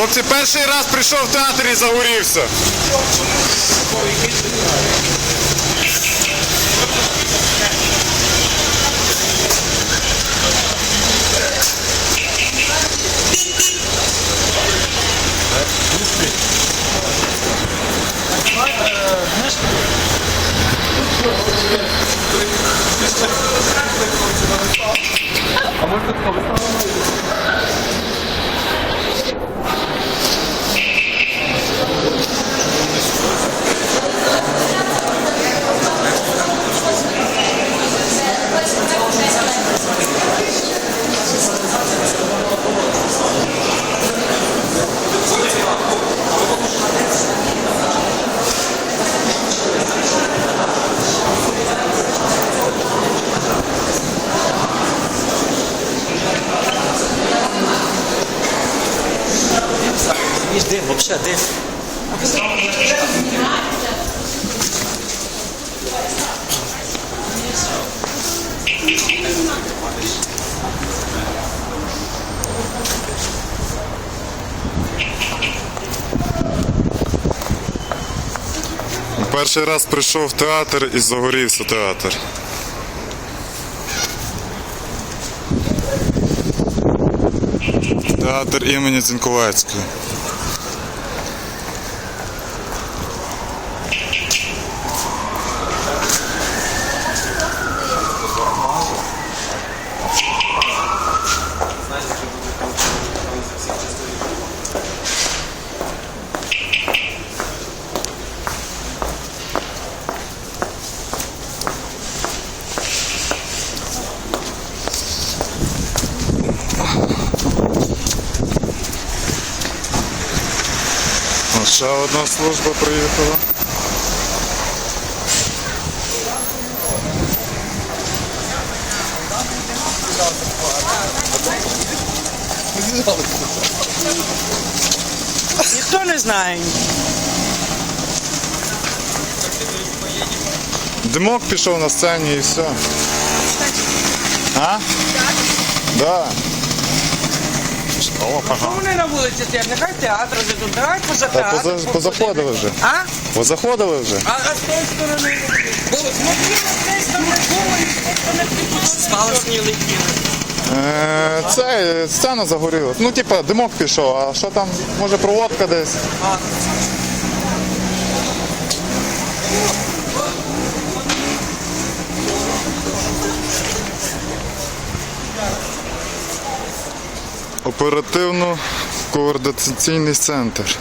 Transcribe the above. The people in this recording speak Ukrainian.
Хлопці, перший раз прийшов в театр і загорівся. Ніж дим, взагалі дим. Перший раз прийшов в театр і загорівся театр. Театр імені Дзінковецького. О, Ще одна служба приїхала. Ніхто не знає. Димок пішов на сцені і все. А? Да. О, ага. вони на вулиці стоять? Нехай театр вже тут, давай поза Та театр. поза, позаходили вже. А? Позаходили вже. А, а з тої сторони? Смотри, з тієї сторони було, і тієї сторони Спалосні летіли. Е, це сцена загорілась. Ну, типа, димок пішов, а що там, може проводка десь? Оперативно-координаційний центр.